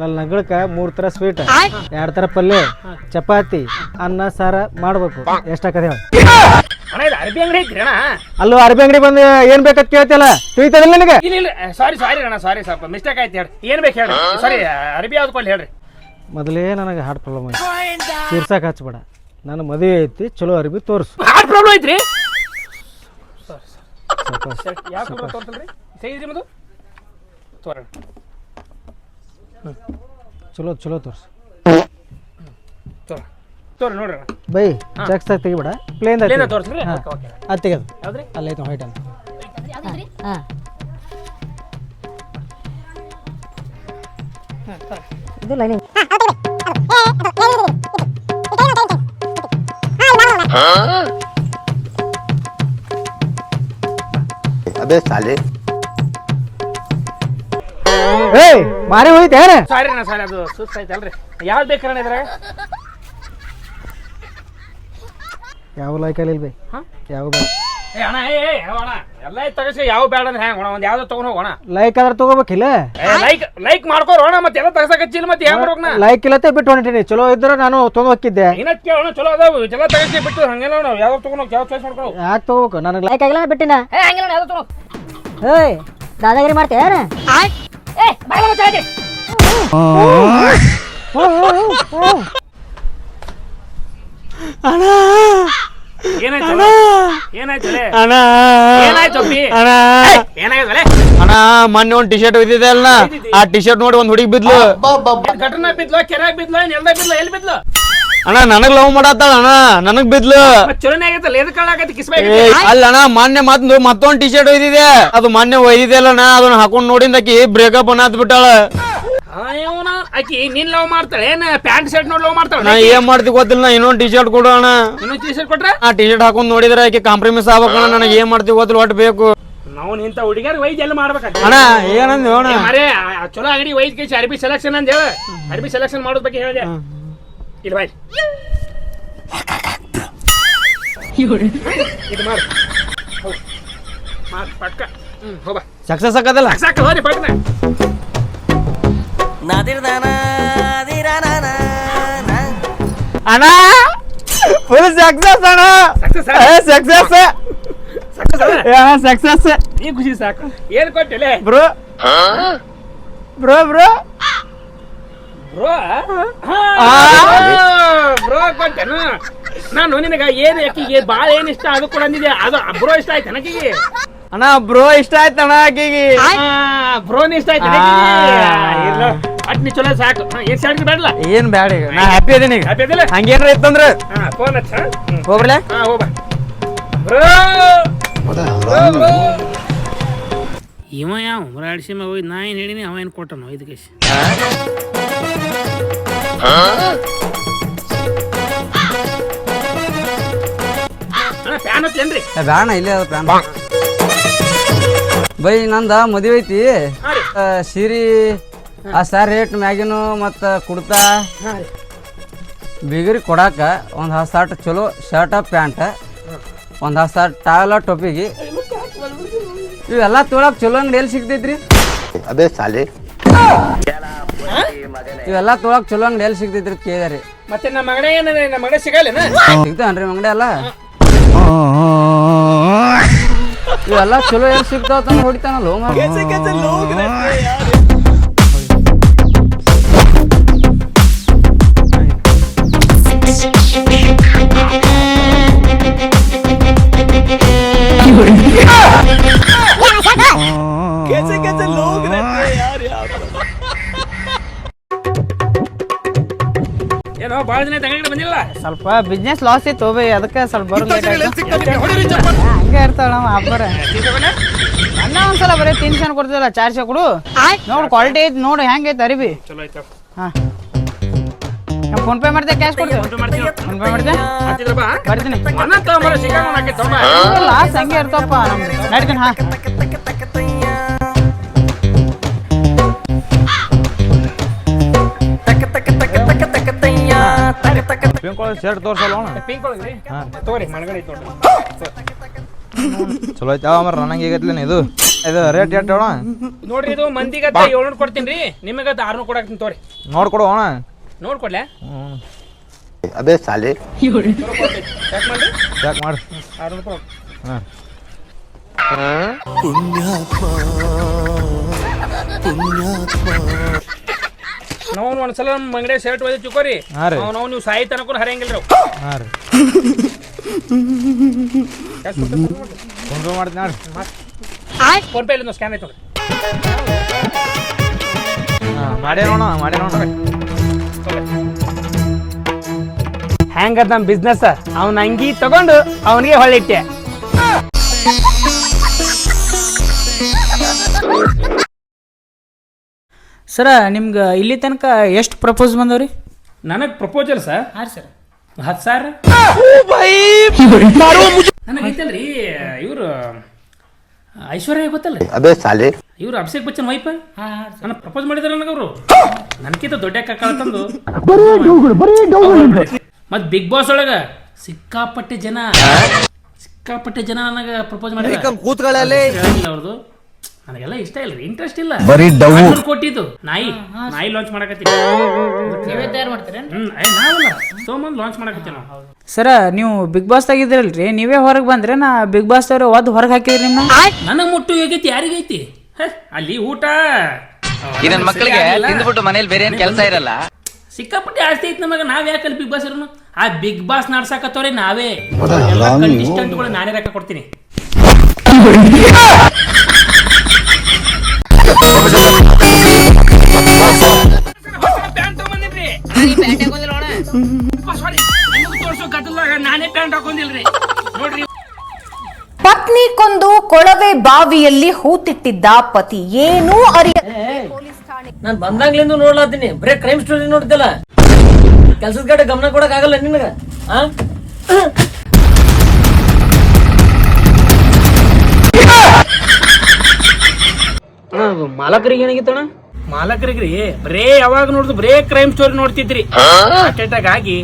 ನನ್ನ ನಗಳಕ್ಕ ಮೂರ್ ತರ ಸ್ವೀಟ್ ಎರಡ್ ತರ ಪಲ್ಯ ಚಪಾತಿ ಅನ್ನ ಸಾರ ಮಾಡ್ಬೇಕು. ಎಷ್ಟಾಕದೆ ಹೇಳ. ಅಣ್ಣ ಇದು ಅರ್ಬಿ ಅಂಗಡಿ ಐತ್ರಿ ಅಣ್ಣ. ಅಲ್ಲೂ ಅರ್ಬಿ ಅಂಗಡಿ ಬಂದು ಏನ್ ಬೇಕಂತ ಕೇಳ್ತಿಯಲ್ಲ? ತಿಳಿತದಿಲ್ಲ ನಿನಗೆ? ಇಲ್ಲ ಇಲ್ಲ ಸಾರಿ ಸಾರಿ ಅಣ್ಣ ಸಾರಿ ಸ್ವಲ್ಪ ಮಿಸ್ಟೇಕ್ ಆಯ್ತು ಹೇಳಿ. ಏನ್ ಬೇಕು ಹೇಳಿ? ಸಾರಿ ಅರ್ಬಿ ಯಾವ್ದು ಕೊಡ್ಲಿ ಹೇಳ್ರಿ. ಮೊದಲೇ ನನಗೆ ಹಾರ್ಟ್ ಪ್ರಾಬ್ಲಮ್ ಐತಿ ತೀರ್ಸಕ್ ಹಚ್ಬೇಡ. ನನ್ನ ಮದುವೆ ಐತಿ ಚಲೋ ಅರ್ಬಿ ತೋರ್ಸು. ಹಾರ್ಟ್ ಪ್ರಾಬ್ಲಮ್ ಐತ್ರಿ? ಯಾಕೆ ತೋರ್ಸಲ್ರಿ? ತೋರಣ ಚಲೋ ಚಲೋ ತೋರ್ಸು. ಬೈ ಜಾಕ್ಸ್ ತೆಗಿಬೇಡ. ಪ್ಲೇನ್ ಏನ ಓಕೆ ಅದು ತೆಗೆದು. ಅಲ್ಲಿ ಐತೆ ವೈಟ್ ಅಂತ ಇದು ಲೈನಿಂಗ್. ಅದೇ ಸಾಲಿ ಏಯ್ ಮಾರಿ ಹೋಯ್ತು ಏನ ಸಾರಿ ಅಣ್ಣ ಸಾರಿ ಅದು ಸುಸ್ತ ಐತಲ್ರಿ ಯಾವ್ದು ಬೇಕ್ರಣ್ಣ ಇದ್ರೆ ಯಾವ ಬೈ ಹಾ? ಯಾವ ಬೇಡ ಏ ಅಣ್ಣ ಏ ಏ ಅಣ್ಣ ಎಲ್ಲ ತಗಸಿ ಯಾವ ಬೇಡ ಅಂದ್ರೆ ಹ್ಯಾಂಗ ಅಣ್ಣ ಒಂದು ಯಾವ್ದೋ ತಗೊಂಡ್ ಹೋಗೋಣ ಲೈಕ್ ಆದ್ರೆ ತಗೋಬೇಕಿಲ್ಲ ಲೈಕ್ ಲೈಕ್ ಮಾಡ್ಕೋರೋಣ ಮತ್ತೆ ಎಲ್ಲ ತಗಸಕಚ್ಚಿಲ್ಲ ಮತ್ತೆ ಹೆಂಗ್ ಬರೋಣ ನಾ ಲೈಕ್ ಇಲ್ಲತ್ತೆ ಬಿಟ್ಟು ಹೊಂಟಿನಿ. ಚಲೋ ಇದ್ರೆ ನಾನು ತೊಗೊಂಡ್ ಹೋಗಿದ್ದೆ ಇನ್ನ ಕೇಳೋಣ ಚಲೋ ಅದಾವ ಎಲ್ಲ ತಗಸಿ ಬಿಟ್ಟು ಹಂಗೆಲ್ಲ ನಾವು ಯಾವ್ದು ತಗೊಂಡ್ ಯಾವ ಚಾಯ್ಸ್ ಮಾಡ್ಕೋ ಯಾಕೆ ತಗೋಬೇಕು? ನನಗೆ ಲೈಕ್ ಆಗಿಲ್ಲ ಬಿಟ್ಟಿನ. ಏ ಹಂಗಿಲ್ಲ ಯಾವ್ದು ತಗೊಂಡ್ ಏಯ್ ದಾದಾಗಿರಿ ಮಾಡ್ತೀಯ ಏ ಬಾಯ್ ಅಣ್ಣ? ಏನಾಯ್ತು ಏನಾಯ್ತು ಲೇ? ಅಣ್ಣ ಏನಾಯ್ತು ಅಪ್ಪಿ ಅಣ್ಣ ಏನಾಯ್ತು ಲೇ? ಅಣ್ಣ ಮೊನ್ನೆ ಒಂದ್ ಟಿ ಶರ್ಟ್ ಒಯ್ದಿದೆ ಅಲ್ಲ ಆ ಟಿ ಶರ್ಟ್ ನೋಡಿ ಒಂದ್ ಹುಡುಗಿ ಬಿದ್ಲು. ಘಟನೆ ಘಟನಾ ಬಿದ್ಲ ಬಿದ್ಲು ಬಿದ್ಲ ಏನ್ ಎಲ್ದಾಗ ಬಿದ್ಲ ಎಲ್ಲಿ ಬಿದ್ಲ? ಅಣ್ಣ ನನಗ್ ಲವ್ ಮಾಡತ್ತಾಳ ಅಣ್ಣ ನನಗ್ ಬಿದ್ಲು. ಚಲೋನೇ ಆಗೈತಲ್ಲ ಎದಕ್ ಕಾಳಾಗೈತಿ ಏ, ಅಲ್ಲ ಅಣ್ಣ ಮೊನ್ನೆ ಮತ್ತೊಂದು ಮತ್ತೊಂದ್ ಟಿ ಶರ್ಟ್ ಒಯ್ದಿದೆ. ಅದು ಮೊನ್ನೆ ಒಯ್ದಿದೆ ಅಲ್ಲ ಅಣ್ಣ ಅದನ್ನ ಹಾಕೊಂಡ್ ನೋಡಿಂದಕಿ ಬ್ರೇಕಪ್ ಅನ್ನತ್ ಬಿಟ್ಟಾಳ. ಇವನ ಆಕಿ ನಿನ್ ಲವ್ ಮಾಡ್ತಾಳೆ ಏನ್ ಪ್ಯಾಂಟ್ ಶರ್ಟ್ ನೋಡಿ ಲವ್ ನಾ ಮಾಡ್ತಾಳೆ ಏನ್ ಮಾಡ್ತಿ ಗೊತ್ತಿಲ್ಲ ನಾ ಇನ್ನೊಂದ್ ಟಿ ಶರ್ಟ್ ಕೊಡು ಅಣ್ಣ. ಇನ್ನೊಂದು ಟಿ ಶರ್ಟ್ ಕೊಟ್ರೆ? ಆ ಟಿ ಶರ್ಟ್ ಹಾಕೊಂಡ್ ನೋಡಿದ್ರೆ ಆಕಿ ಕಾಂಪ್ರಮೈಸ್ ಆಗ್ಬೇಕಣ್ಣ ನನಗೆ ಏನ್ ಮಾಡ್ತಿ ಗೊತ್ತಿಲ್ಲ ಒಟ್ಟು ಬೇಕು. ನಾವು ಇಂಥ ಹುಡುಗಿಯರ್ ವೈದ್ಯ ಎಲ್ಲ ಮಾಡ್ಬೇಕಂತ. ಅಣ್ಣ ಏನಂದ್ ಅಣ್ಣ. ಮರೇ ಆ ಚಲೋ ಅಂಗಡಿ ವೈದ್ಯ ಕೇಸಿ ಅರ್ಬಿ ಸೆಲೆಕ್ಷನ್ ಅಂತ ಹೇಳಿ ಅರ್ಬಿ ಸೆಲೆಕ್ಷನ್ ಮಾಡೋದ್ ಬಗ್ಗೆ ಹೇಳಿದೆ. ಇಲ್ಲ ಬಾಯ್ ಇದು ಮಾಡು. ಹೌದು. ಮಾಡು ಪಕ್ಕ. ಹ್ಮ್ ಹೋಗ ಸಕ್ಸಸ್ ಆಗದಲ್ಲ? ಸಾಕು ಹೋರಿ ಪಕ್ಕನ. ಅಣ್ಣ ಫುಲ್ ಸಕ್ಸಸ್ ಅಣ್ಣ. Success ಆ? ಸಕ್ಸಸ್ ಸಾಕು ಸಾಕು ಸಕ್ಸಸ್ ನೀ ಖುಷಿ ಸಾಕು. ಏನ್ ಕೊಟ್ಟಿಲ್ಲ bro. Bro bro. Bro? Bro ಕೊಟ್ಟೆನು ನಾನು ನಿನಗ ಏನು ಅಕ್ಕಿಗೆ ಬಾಳ ಏನ್ ಇಷ್ಟ ಅದು ಕೂಡ ಅಂದಿದೆ ಅದು ಬ್ರೋ ಇಷ್ಟ ಆಯ್ತು ನನಗಿಗೆ ಅಣ್ಣ ಬ್ರೋ ಇಷ್ಟ ಆಯ್ತು ಅಣ್ಣ ಆಕಿಗೆ ಬ್ರೋನ್ ಇಷ್ಟ ಆಯ್ತು ಇಲ್ಲ ಅಟ್ನಿ ಚಲೋ ಸಾಕು. ಹಾ, ಏನ್ ಸಾಡಿ ಬೇಡಲ್ಲ ಏನ್ ಬ್ಯಾಡ ಈಗ. ನಾ ಹ್ಯಾಪಿ ಅದೀನಿ ಈಗ. ಹ್ಯಾಪಿ ಅದಿಲ್ಲ ಹಂಗೇನ್ರ ಇತ್ತಂದ್ರ ಹಾ ಫೋನ್ ಹಚ್ಚ. ಹೋಗ್ರಲೆ ಹಾ ಹೋಗ ಬ್ರೋ! ಇವ ಯಾವ ಮರಾಡಿಸಿ ಮಗ ಹೋಗಿ ನಾ ಏನು ಹೇಳಿನಿ ಅವ ಏನು ಕೊಟ್ಟನು? ಐದು ಕೇಸಿ ಫ್ಯಾನ್ ಇಲ್ಲೇ ಅದ ಬೈ ನಂದ ಮದುವೆ ಐತಿ. ಸೀರಿ ಆ ಸಾರ್ ರೇಟ್ ಮ್ಯಾಗಿನು ಮತ್ತು ಕುಡ್ತಾ. ಬಿಗರಿ ಕೊಡಾಕ ಒಂದು ಹತ್ತು ಸಾಟ್ ಚಲೋ ಶರ್ಟ ಪ್ಯಾಂಟ್ ಒಂದು ಹತ್ತು ಸಾಟ್ ಟಾವೆಲ್ಲ ಟೊಪಿಗಿ. ಇವೆಲ್ಲ ತೊಳಕ್ ಚಲೋ ಅಂಗಡಿ ಎಲ್ಲಿ ಸಿಗ್ತೈತ್ರಿ. ಅದೇ ಸಾಲಿ. ಇವೆಲ್ಲ ತೊಳಕ್ ಚಲೋ ಅಂಗಡಿ ಎಲ್ಲಿ ಸಿಗ್ತೈತ್ರಿ ಅಂತ ಕೇಳಿದಾರಿ. ಮತ್ತೆ ನಮ್ಮ ಮಗನೇ ಏನ ನಮ್ಮ ಮಗನೇ ಸಿಗಲ್ಲೇನ? ಸಿಗ್ತಾವನ್ರಿ ಅಂಗಡಿ ಅಲ್ಲ ಇವೆಲ್ಲ ಚಲೋ ಎಲ್ಲಿ ಸಿಗ್ತಾವ ತಂದು ಹೊಡಿತಾನಲ್ಲ ಭಾಳ ದಿನ ತಂಗಡಿ ಬಂದಿಲ್ಲ. ಸ್ವಲ್ಪ ಬಿಸ್ನೆಸ್ ಲಾಸ್ ಇತ್ತು ಬೈ ಅದಕ್ಕೆ ಸ್ವಲ್ಪ ಬರೋದು ಹಂಗೆ ಇರ್ತಾವ ನಮ್ಮ ಹಬ್ಬರ ಅನ್ನ ಒಂದ್ಸಲ ಬರೀ ತಿನ್ಸನ್ ಕೊಡ್ತಿಲ್ಲ ಚಾರ್ಜ್ ಕೊಡು. ನೋಡು ಕ್ವಾಲಿಟಿ ಐತಿ ನೋಡು ಹೆಂಗೈತೆ ಅರಿಬಿ. ಚಲೋ ಆಯ್ತು. ಹಾ. ಫೋನ್ ಪೇ ಮಾಡ್ದೆ ಕ್ಯಾಶ್ ಕೊಡ್ತೇವೆ ಫೋನ್ ಪೇ ಮಾಡ್ದೆ? ಬಾ. ಬರ್ತೀನಿ. ಲಾಸ್ ಹಂಗೆ ಇರ್ತಪ್ಪ ನಮ್ದು. ನಡ್ತೀನಿ ಹಾ. ಪಿಂಕ್ ಒಳಗೆ ಶರ್ಟ್ ತೋರ್ಸಲ್ಲ ಪಿಂಕ್ ಒಳಗೆ ಹಾಂ. ತಗೋರಿ ಮನಗಡೆ ಐತೆ ನೋಡ್ರಿ. ಚಲೋ ಐತೆ ಅವ ನನಗೆ ಈಗತ್ಲೇನು ಇದು. ಇದು ರೇಟ್ ಎಷ್ಟು ಅಣ್ಣ? ನೋಡ್ರಿ ಇದು ಮಂದಿಗೆ ಏಳ್ನೂರು ಕೊಡ್ತೀನಿ ರೀ. ನಿಮಗೆ ಅದು ಆರ್ನೂರು ಕೊಡಾಕ್ತೀನಿ ತೋರಿ ನೋಡ್ಕೊಡು ಅಣ್ಣ. ನೋಡ್ಕೊಡ್ಲೆ? ಅದೇ ಸಾಲಿ. ಚೆಕ್ ಮಾಡಿ ಚೆಕ್ ಮಾಡಿ? ಆರ್ನೂರು ಕೊಡು. ಹಾಂ. ಪುಣ್ಯಾತ್ಮ. ಪುಣ್ಯಾತ್ಮ. ನಾವು ಒಂದ್ಸಲ ನಮ್ಮ ಅಂಗಡಿ ಶರ್ಟ್ ಒಯ್ದು ಚುಕೋರಿ ಹಾಂ ರೀ. ನಾವು ನೀವು ಸಾಯಿ ತನಕ ಹರಿಯಂಗಿಲ್ಲ ರೀ ಹಾಂ ರೀ. ಫೋನ್ ಪೇ ಮಾಡ್ತೀನಿ ನೋಡ್ರಿ ಫೋನ್ ಪೇ ಇಲ್ಲ ಸ್ಕ್ಯಾನ್ ಆಯ್ತು ನೋಡ್ರಿ ಹಾ ಮಾಡೇ ನೋಡ ಮಾಡೇ ನೋಡ ಹೆಂಗದ ನಮ್ಮ ಬಿಸ್ನೆಸ್ ಅವನ ಅಂಗಿ ತಗೊಂಡು ಅವನಿಗೆ ಹೊಳ್ಳಿಟ್ಟೆ. ಸರ ನಿಮ್ಗೆ ಇಲ್ಲಿ ತನಕ ಎಷ್ಟು ಪ್ರಪೋಸ್ ಬಂದವ್ರಿ? ನನಗೆ ಪ್ರಪೋಸಲ್ ಸರ್ ಹಾರ್ ಸರ್. ಹತ್ತು ಸಾವಿರ ನನಗೆ ಐತಲ್ರಿ ಇವರು ಐಶ್ವರ್ಯ ಗೊತ್ತಲ್ಲ ಅದೇ ಸಾಲಿ ಇವ್ರು ಅಭಿಷೇಕ್ ಬಚ್ಚನ್ ವೈಫ್ ನನ್ನ ಪ್ರಪೋಸ್ ಮಾಡಿದ್ರ ನನಗೆ ಅವರು. ನನಗಿಂತ ದೊಡ್ಡ ಕಳ್ತಂದು ಮತ್ ಬಿಗ್ ಬಾಸ್ ಒಳಗ ಸಿಕ್ಕಾಪಟ್ಟೆ ಜನ ಸಿಕ್ಕಾಪಟ್ಟೆ ಜನ ನನಗೆ ಪ್ರಪೋಸ್ ಮಾಡಿದ್ರು. ಕೂತ್ಗಳಲ್ಲಿ ಅವ್ರದ್ದು ನನಗೆಲ್ಲ ಇಷ್ಟ ಇಲ್ಲ ಇಂಟ್ರೆಸ್ಟ್ ಇಲ್ಲ. ಬರೀ ಡವ್ ಕೊಟ್ಟಿದ್ದು. ನಾಯಿ. ನಾಯಿ ಲಾಂಚ್ ಮಾಡಕತ್ತೀವಿ ನೀವೇ ತಯಾರು ಮಾಡ್ತೀರಾ ಹ್ಮ್ ಏ, ನಾವಲ್ಲ. ತೊಗೊಂಬಂದು ಲಾಂಚ್ ಮಾಡಕತ್ತೀವಿ ನಾವು. ಸರ ನೀವು ಬಿಗ್ ಬಾಸ್ ತೆಗಿದ್ರಲ್ರಿ ನೀವೇ ಹೊರಗೆ ಬಂದ್ರೆ ನಾ ಬಿಗ್ ಬಾಸ್ ತರ ಒದ್ದು ಹೊರಗೆ ಹಾಕಿದ್ರಿ ನಿಮ್ಮ ನನಗೆ ಮುಟ್ಟು ಹೇಗೈತಿ ಯಾರಿಗೈತಿ ಹೇ, ಅಲ್ಲಿ ಊಟ. ಇದನ್ ಮಕ್ಕಳಿಗೆ ತಿಂದ್ಬಿಟ್ಟು ಮನೇಲಿ ಬೇರೆ ಏನ್ ಕೆಲಸ ಇರಲ್ಲ. ಸಿಕ್ಕಾಪಟ್ಟೆ ಆಸ್ತಿ ಐತಿ ನಮಗೆ ನಾವ್ ಯಾಕೆ ಬಿಗ್ ಬಾಸ್ ಇರೋನು? ಆ ಬಿಗ್ ಬಾಸ್ ನಾಡ್ಸಾಕತ್ತವ್ರಿ ನಾವೇ. ಕಂಟೆಸ್ಟೆಂಟ್ಗಳು ನಾನೇ ರೊಕ್ಕ ಕೊಡ್ತೀನಿ. ನಾನೇ ಪ್ಯಾಂಟ್ ಹಾಕೊಂಡಿಲ್ರಿ. ನೋಡ್ರಿ. ಪತ್ನಿ ಕೊಂದು ಕೊಳವೆ ಬಾವಿಯಲ್ಲಿ ಹೂತಿಟ್ಟಿದ್ದ ಪತಿ. ಏನೂ ಅರಿಯ ನಾನ್ ಬಂದಾಗ್ಲಿಂದ ನೋಡ್ಲಾತೀನಿ. ಬರೇ ಕ್ರೈಮ್ ಸ್ಟೋರಿ ನೋಡ್ತಿಲ್ಲ. ಕೆಲ್ಸದ ಕಡೆ ಗಮನ ಕೊಡಕ್ ಆಗಲ್ಲ ನಿನಗ ಆ? ಮಾಲಕರಿಗೆ ಏನಾಗಿತ್ತಣ್ಣ? ಮಾಲಕರಿಗ್ರಿ ಬರೇ ಯಾವಾಗ ನೋಡಿದ್ರು ಬರೇ ಕ್ರೈಮ್ ಸ್ಟೋರಿ ನೋಡ್ತಿದ್ರಿ. ಹಾರ್ಟ್ ಅಟ್ಯಾಕ್ ಆಗಿ.